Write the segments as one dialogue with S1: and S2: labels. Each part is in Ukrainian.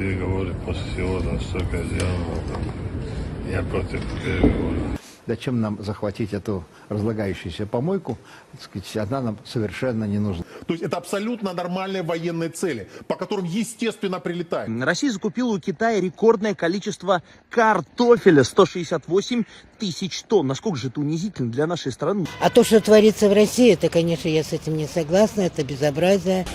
S1: переговоры после всего там столько сделано. Я против переговоров.
S2: Зачем нам захватить эту разлагающуюся помойку? Так сказать, она нам совершенно не нужна.
S3: То есть это абсолютно нормальные военные цели, по которым, естественно, прилетают.
S4: Россия закупила у Китая рекордное количество картофеля 168 тысяч тонн. Насколько же это унизительно для нашей страны?
S5: А то, что творится в России, это, конечно, я с этим не согласна, это безобразие.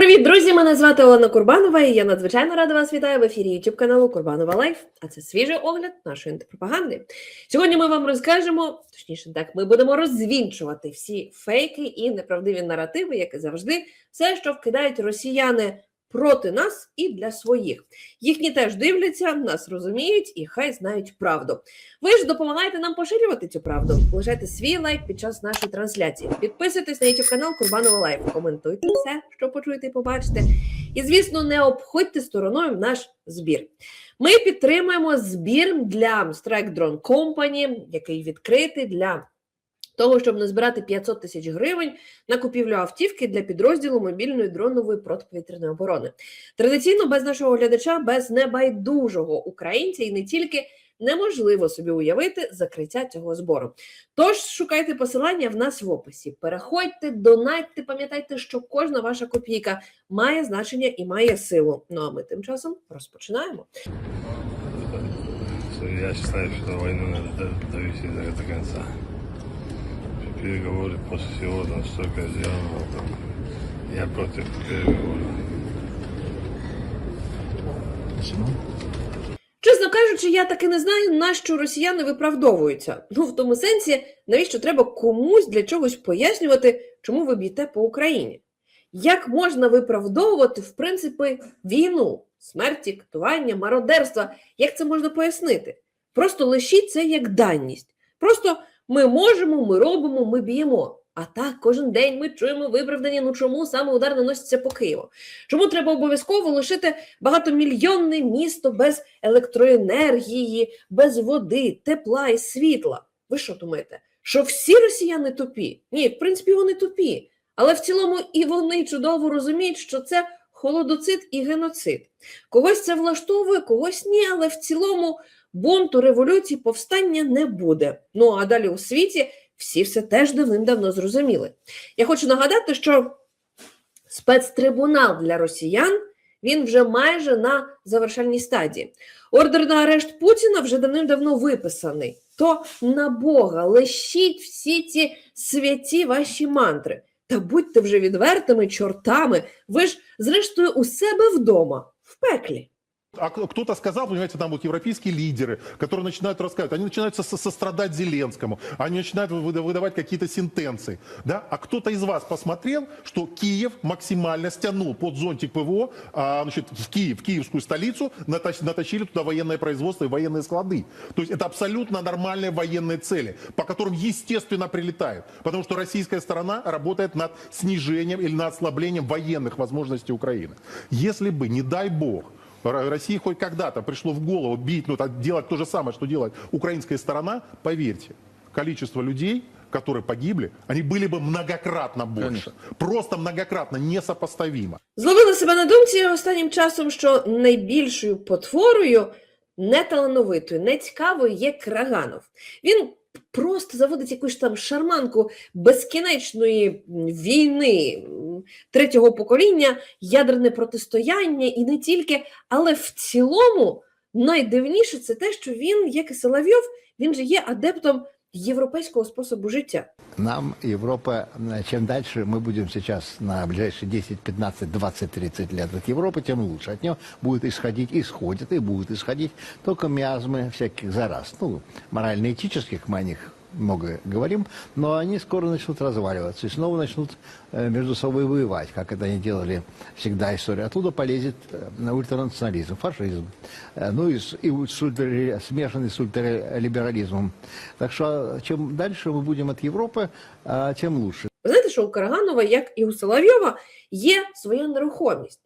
S6: Привіт, друзі! Мене звати Олена Курбанова, і я надзвичайно рада вас вітаю в ефірі YouTube каналу Курбанова Лайф. А це свіжий огляд нашої антипропаганди. Сьогодні ми вам розкажемо, точніше, так, ми будемо розвінчувати всі фейки і неправдиві наративи, як і завжди, все, що вкидають росіяни проти нас і для своїх. Їхні теж дивляться, нас розуміють і хай знають правду. Ви ж допомагаєте нам поширювати цю правду. Лишайте свій лайк під час нашої трансляції. Підписуйтесь на YouTube канал Курбанова Лайф. Коментуйте все, що почуєте і побачите. І, звісно, не обходьте стороною наш збір. Ми підтримуємо збір для Strike Drone Company, який відкритий для того, щоб назбирати 500 тисяч гривень на купівлю автівки для підрозділу мобільної дронової протиповітряної оборони. Традиційно без нашого глядача, без небайдужого українця і не тільки неможливо собі уявити закриття цього збору. Тож шукайте посилання в нас в описі. Переходьте, донайте, пам'ятайте, що кожна ваша копійка має значення і має силу. Ну а ми тим часом розпочинаємо.
S1: Я что войну надо до- довести до, конца. Переговоры после всего там столько сделано. Там, я против переговоров.
S6: Чесно кажучи, я таки не знаю, на що росіяни виправдовуються. Ну, в тому сенсі, навіщо треба комусь для чогось пояснювати, чому ви б'єте по Україні? Як можна виправдовувати, в принципі, війну, смерті, катування, мародерство? Як це можна пояснити? Просто лишіть це як даність. Просто ми можемо, ми робимо, ми б'ємо. А так, кожен день ми чуємо виправдання, ну чому саме удар наноситься по Києву? Чому треба обов'язково лишити багатомільйонне місто без електроенергії, без води, тепла і світла? Ви що думаєте? Що всі росіяни тупі? Ні, в принципі, вони тупі. Але в цілому і вони чудово розуміють, що це холодоцид і геноцид. Когось це влаштовує, когось ні, але в цілому бунту, революції, повстання не буде. Ну а далі у світі всі все теж давним-давно зрозуміли. Я хочу нагадати, що спецтрибунал для росіян він вже майже на завершальній стадії. Ордер на арешт Путіна вже давним-давно виписаний. То на Бога лишіть всі ці святі ваші мантри. Та будьте вже відвертими чортами. Ви ж, зрештою, у себе вдома, в пеклі.
S3: А кто-то сказал, понимаете, там вот европейские лидеры, которые начинают рассказывать, они начинают со- сострадать Зеленскому, они начинают выда- выдавать какие-то сентенции. Да? А кто-то из вас посмотрел, что Киев максимально стянул под зонтик ПВО а, значит, в Киев, в киевскую столицу, натащ- натащили туда военное производство и военные склады. То есть это абсолютно нормальные военные цели, по которым, естественно, прилетают. Потому что российская сторона работает над снижением или над ослаблением военных возможностей Украины. Если бы, не дай бог, России хоть когда-то пришло в голову бить, ну, так, делать то же самое, что делает украинская сторона, поверьте, количество людей, которые погибли, они были бы многократно больше. Просто многократно, несопоставимо.
S6: Зловила себе на думці останнім часом, що найбільшою потворою неталановитою, нецікавою є Краганов. Він просто заводить якусь там шарманку безкінечної війни третього покоління, ядерне протистояння і не тільки, але в цілому найдивніше це те, що він, як і Соловйов, він же є адептом європейського способу життя.
S2: Нам Европа, э, чем дальше мы будем сейчас на ближайшие 10, 15, 20, 30 лет от Европы, тем лучше. От нее будет исходить, исходит и будет исходить только миазмы всяких зараз. Ну, морально-этических, мы о них много говорим, но они скоро начнут разваливаться и снова начнут э, между собой воевать, как это они делали всегда история. Оттуда полезет э, ультранационализм, фашизм, э, ну и, с- и вот с ультра- смешанный с ультралиберализмом. Так что чем дальше мы будем от Европы, а, тем лучше.
S6: Ви знаєте, що у Караганова, як і у Соловйова, є своя нерухомість.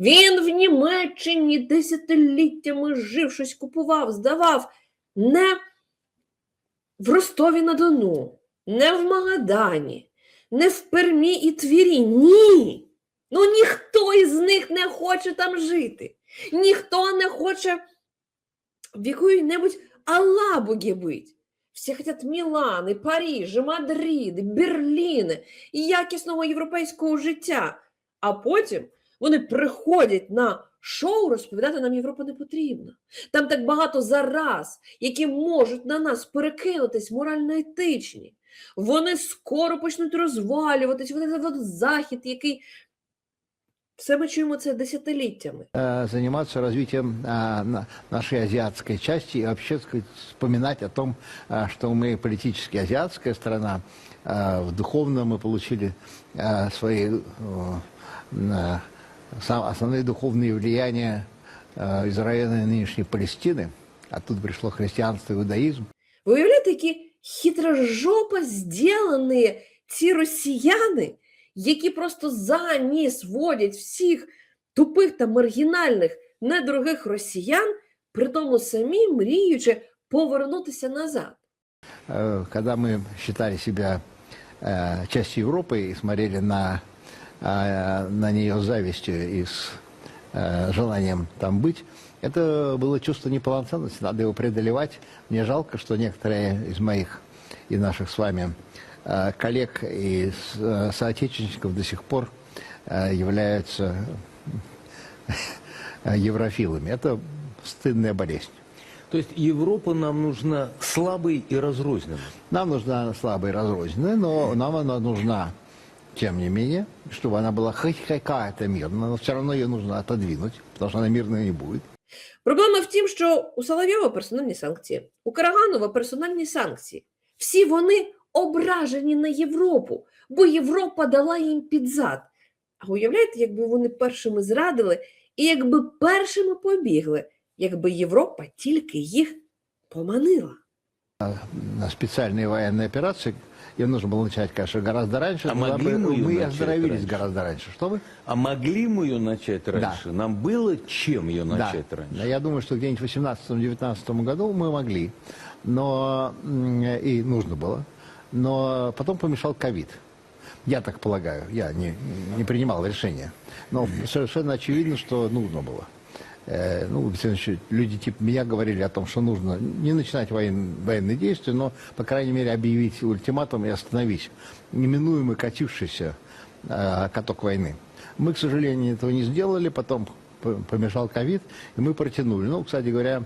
S6: Він в Німеччині десятиліттями жив, щось купував, здавав. Не в Ростові на Дону, не в Магадані, не в Пермі і Твірі. Ні. Ну ніхто із них не хоче там жити. Ніхто не хоче в якої-небудь Алабуге бути. Всі хочуть Мілани, Парижі, Мадриди, Берліни і якісного європейського життя. А потім вони приходять на шоу розповідати нам Європа не потрібна. Там так багато зараз, які можуть на нас перекинутись морально-етичні. Вони скоро почнуть розвалюватись, вони заведуть захід, який все ми чуємо це десятиліттями.
S2: э, заниматься развитием а, на- нашей азиатской части и вообще так сказать, вспоминать о том, а, что мы политически азиатская страна, а, в духовном мы получили а, свои э, на- сам- основные духовные влияния а, из района нынешней Палестины. Оттуда пришло христианство, иудаизм.
S6: Ви уявляєте, які хитрожопо зділені ці росіяни, які просто за ніс водять всіх тупих та маргінальних недорогих росіян, при тому самі мріючи повернутися назад.
S2: Э, когда мы считали себя э, частью Европы и смотрели на, э, на нее завистью и с э, желанием там быть, это было чувство неполноценности, надо его преодолевать. Мне жалко, что некоторые из моих и наших с вами э, коллег и э, соотечественников до сих пор являются еврофилами. Это стыдная болезнь.
S7: То есть Европа нам нужна слабой и разрозненной.
S2: Нам нужна слабая и разрозненная, но нам она нужна, тем не менее, чтобы она была хоть какая-то мирная, но все равно ее нужно отодвинуть, потому что она мирной не будет.
S6: Проблема в тім, що у Соловйова персональні санкції, у Караганова персональні санкції. Всі вони ображені на Європу, бо Європа дала їм під зад. А уявляєте, якби вони першими зрадили і якби першими побігли, якби Європа тільки їх поманила.
S2: На специальные военные операции ее нужно было начать, конечно, гораздо раньше.
S7: А могли мы
S2: мы оздоровились
S7: раньше?
S2: гораздо раньше. Что вы?
S7: А могли мы ее начать раньше? Нам было чем ее начать
S2: да.
S7: раньше?
S2: Я думаю, что где-нибудь в 18-19 году мы могли, но и нужно было. Но потом помешал ковид. Я так полагаю, я не, не принимал решения. Но совершенно очевидно, что нужно было. Э, ну, значит, люди типа меня говорили о том, что нужно не начинать воен- военные действия, но, по крайней мере, объявить ультиматум и остановить неминуемый катившийся э, каток войны. Мы, к сожалению, этого не сделали, потом п- помешал ковид, и мы протянули. Ну, кстати говоря,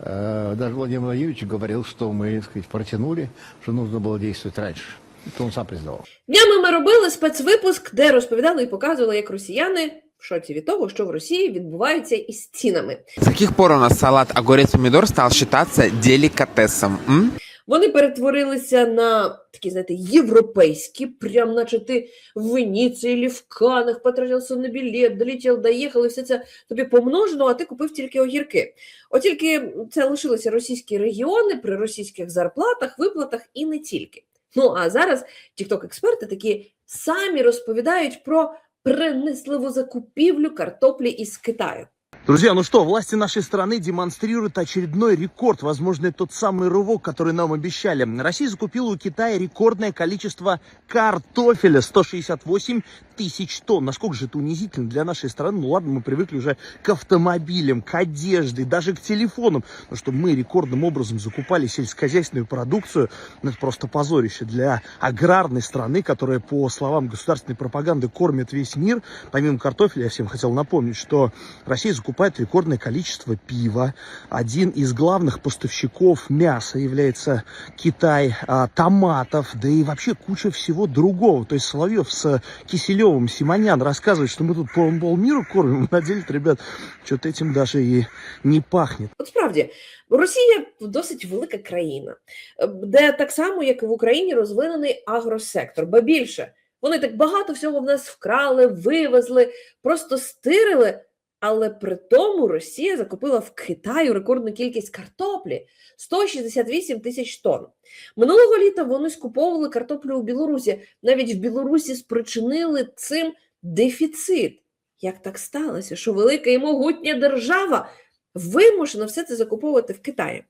S2: э, даже Владимир Владимирович говорил, что мы, так сказать, протянули, что нужно было действовать раньше. Это он сам признавал.
S6: Днями ми робили спецвипуск, де розповідали і показували, як росіяни в шоці від того, що в Росії відбувається із цінами.
S8: С каких пор у нас салат огурец-помидор стал считаться деликатесом? М?
S6: Вони перетворилися на такі, знаєте, європейські, прям наче ти в Венеції, или в Канах потратився на білет, долетів, доїхав, і все це тобі помножено, а ти купив тільки огірки. От тільки це лишилися російські регіони при російських зарплатах, виплатах і не тільки. Ну а зараз тікток-експерти такі самі розповідають про принесливу закупівлю картоплі із Китаю.
S4: Друзья, ну что, власти нашей страны демонстрируют очередной рекорд, возможно, тот самый рывок, который нам обещали. Россия закупила у Китая рекордное количество картофеля, 168 тысяч тонн. Насколько же это унизительно для нашей страны? Ну ладно, мы привыкли уже к автомобилям, к одежде, даже к телефонам. Но что мы рекордным образом закупали сельскохозяйственную продукцию, ну это просто позорище для аграрной страны, которая, по словам государственной пропаганды, кормит весь мир. Помимо картофеля, я всем хотел напомнить, что Россия закупает рекордное количество пива. Один из главных поставщиков мяса является Китай, а, томатов, да и вообще куча всего другого. То есть Соловьев с Киселевым, Симонян рассказывают, что мы тут пол, полмира кормим. На деле, ребят, что-то этим даже и не пахнет.
S6: От справді, Росія досить велика країна, е, де так само, як і в Україні, розвинений агросектор. Ба більше, вони так багато всього в нас вкрали, вивезли, просто стирили. але при тому Росія закупила в Китаю рекордну кількість картоплі 168 тисяч тонн. Минулого літа вони скуповували картоплю у Білорусі. Навіть в Білорусі спричинили цим дефіцит. Як так сталося, що велика і могутня держава вимушено все це закуповувати в Китаї.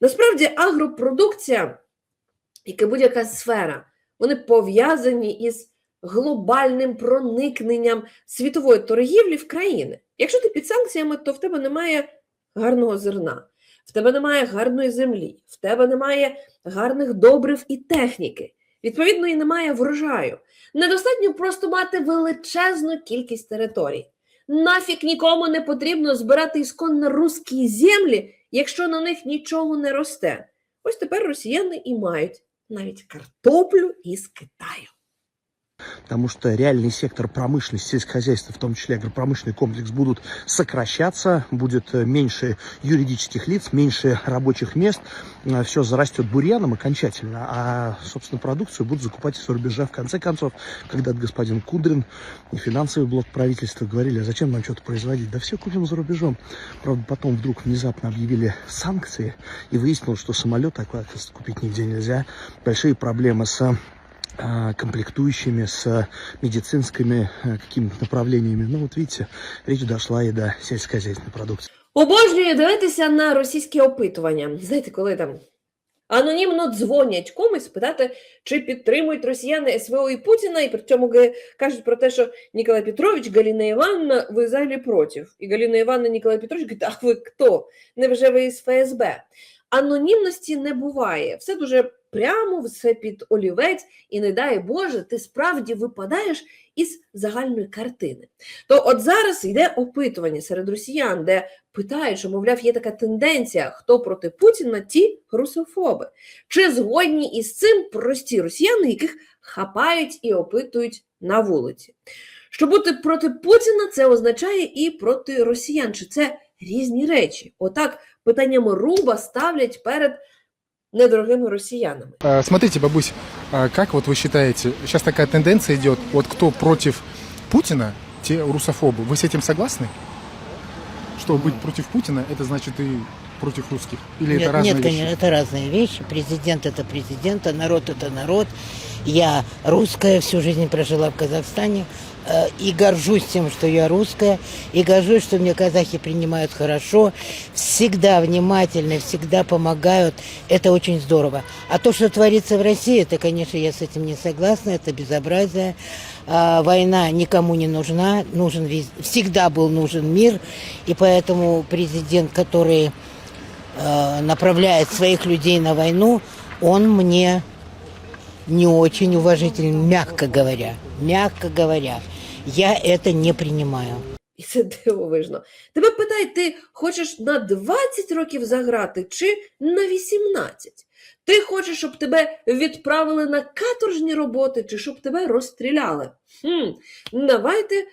S6: Насправді, агропродукція, як і будь-яка сфера, вони пов'язані із глобальним проникненням світової торгівлі в країни. Якщо ти під санкціями, то в тебе немає гарного зерна, в тебе немає гарної землі, в тебе немає гарних добрив і техніки. Відповідно, і немає врожаю. Недостатньо просто мати величезну кількість територій. Нафік нікому не потрібно збирати ісконно русські землі, якщо на них нічого не росте. Ось тепер росіяни і мають навіть картоплю із Китаю.
S4: Потому что реальный сектор промышленности, сельскохозяйства, в том числе агропромышленный комплекс, будут сокращаться, будет э, меньше юридических лиц, меньше рабочих мест, все зарастет бурьяном окончательно, а, собственно, продукцию будут закупать из рубежа. В конце концов, когда господин Кудрин и финансовый блок правительства говорили, а зачем нам что-то производить, да все купим за рубежом. Правда, потом вдруг внезапно объявили санкции, и выяснилось, что самолет, оказывается, купить нигде нельзя. Большие проблемы с комплектующими, с медицинскими э, какими-то направлениями. Ну вот видите, речь дошла и до сельскохозяйственной продукции.
S6: Обожнюю дивитися на російські опитування. Знаєте, коли там анонімно дзвонять комусь питати, чи підтримують росіяни СВО і Путіна, і при цьому кажуть про те, що Ніколай Петрович, Галина Івановна, ви взагалі проти. І Галина Івановна, Ніколай Петрович говорить, а ви хто? Невже ви із ФСБ? Анонімності не буває. Все дуже прямо, все під олівець, і не дай Боже, ти справді випадаєш із загальної картини. То от зараз йде опитування серед росіян, де питають, що, мовляв, є така тенденція, хто проти Путіна, ті русофоби. Чи згодні із цим прості росіяни, яких хапають і опитують на вулиці? Що бути проти Путіна, це означає і проти росіян. Чи це різні речі? Отак питанням руба ставлять перед недорогими росіянами.
S9: А, Смотрите, бабусь, как вот вы считаете, сейчас такая тенденция идет, вот кто против Путина, те русофобы. Вы с этим согласны? Что быть против Путина, это значит и против русских? Или это
S5: Нет,
S9: разные
S5: нет,
S9: вещи?
S5: конечно, это разные вещи. Президент это президент, а народ это народ. Я русская, всю жизнь прожила в Казахстане. Э, И горжусь тем, что я русская. И горжусь, что меня казахи принимают хорошо. Всегда внимательны, всегда помогают. Это очень здорово. А то, что творится в России, это, конечно, я с этим не согласна. Это безобразие. А, Война никому не нужна. Нужен всегда был нужен мир. И поэтому президент, который э, направляет своих людей на войну, он мне не очень уважителен, мягко говоря. Мягко говоря. Я это не принимаю.
S6: І це дивовижно. Тебе питають, ти хочеш на 20 років заграти чи на 18? Ти хочеш, щоб тебе відправили на каторжні роботи, чи щоб тебе розстріляли? Хм, давайте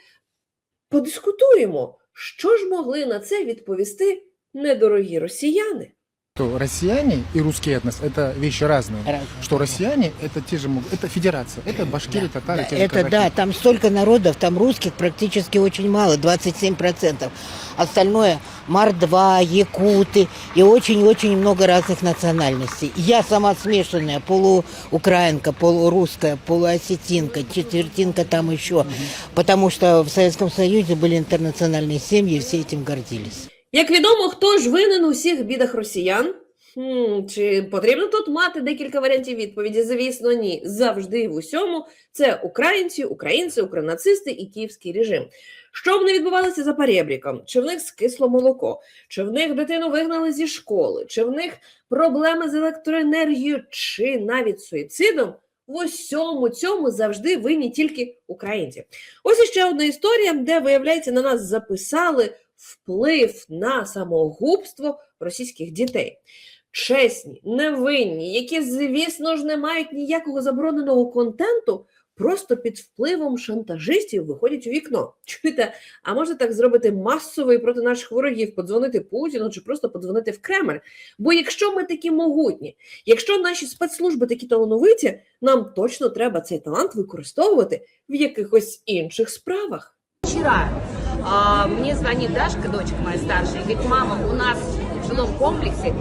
S6: подискутуємо, що ж могли на це відповісти недорогі росіяни.
S9: Что россияне и русский этнос это вещи разные.
S5: Разные.
S9: Что россияне это те же могут. Это федерация. Это башкиры, татары,
S5: Да,
S9: те же
S5: это
S9: казахи.
S5: да, там столько народов, там русских практически очень мало, 27%. Остальное мордва, якуты и очень-очень много разных национальностей. Я сама смешанная, полуукраинка, полурусская, полуосетинка, четвертинка там еще. Потому что в Советском Союзе были интернациональные семьи, и все этим гордились.
S6: Як відомо, хто ж винен у всіх бідах росіян? Хм, чи потрібно тут мати декілька варіантів відповіді? Звісно, ні. Завжди в усьому це українці, українці, укранацисти і київський режим. Що б не відбувалося за перебріком? Чи в них скисло молоко, чи в них дитину вигнали зі школи, чи в них проблеми з електроенергією, чи навіть суїцидом? В усьому цьому завжди винні тільки українці. Ось іще одна історія, де, виявляється, на нас записали вплив на самогубство російських дітей. Чесні, невинні, які, звісно ж, не мають ніякого забороненого контенту, просто під впливом шантажистів виходять у вікно. Чуєте, а можна так зробити масово і проти наших ворогів, подзвонити Путіну чи просто подзвонити в Кремль. Бо якщо ми такі могутні, якщо наші спецслужби такі талановиті, нам точно треба цей талант використовувати в якихось інших справах.
S10: Вчера а, мне звонит Дашка, дочка моя старшая, и говорит, мама, у нас в жилом комплексе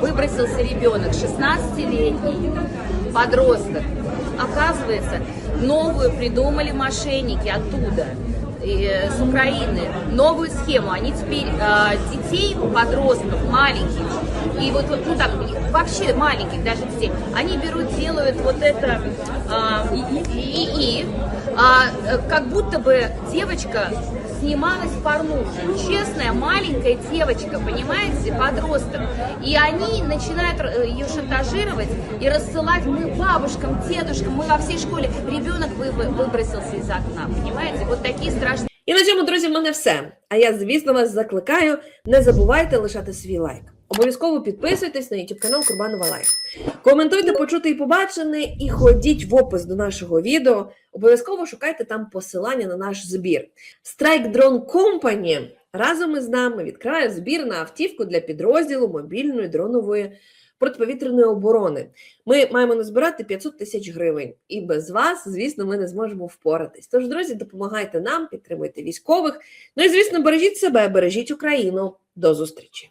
S10: выбросился ребенок, 16-летний подросток. Оказывается, новую придумали мошенники оттуда, э, с Украины, новую схему. Они теперь э, детей, подростков, маленьких, и вот, ну так, и вообще маленьких даже детей, они берут, делают вот это э, и, а, э, как будто бы девочка снималась в порнухе. Честная, маленькая девочка, понимаете, подросток. И они начинают э, ее шантажировать и рассылать мы бабушкам, дедушкам, мы во всей школе. Ребенок вы- вы- выбросился из окна, понимаете? Вот такие страшные
S6: І на цьому, друзі, в мене все. А я, звісно, вас закликаю. Не забувайте лишати свій лайк. Обов'язково підписуйтесь на YouTube канал Курбанова Лайф. Коментуйте почути і побачене, і ходіть в опис до нашого відео. Обов'язково шукайте там посилання на наш збір. Strike Drone Company разом із нами відкриває збір на автівку для підрозділу мобільної дронової протиповітряної оборони. Ми маємо назбирати 500 тисяч гривень, і без вас, звісно, ми не зможемо впоратись. Тож, друзі, допомагайте нам, підтримуйте військових. Ну і звісно, бережіть себе, бережіть Україну. До зустрічі!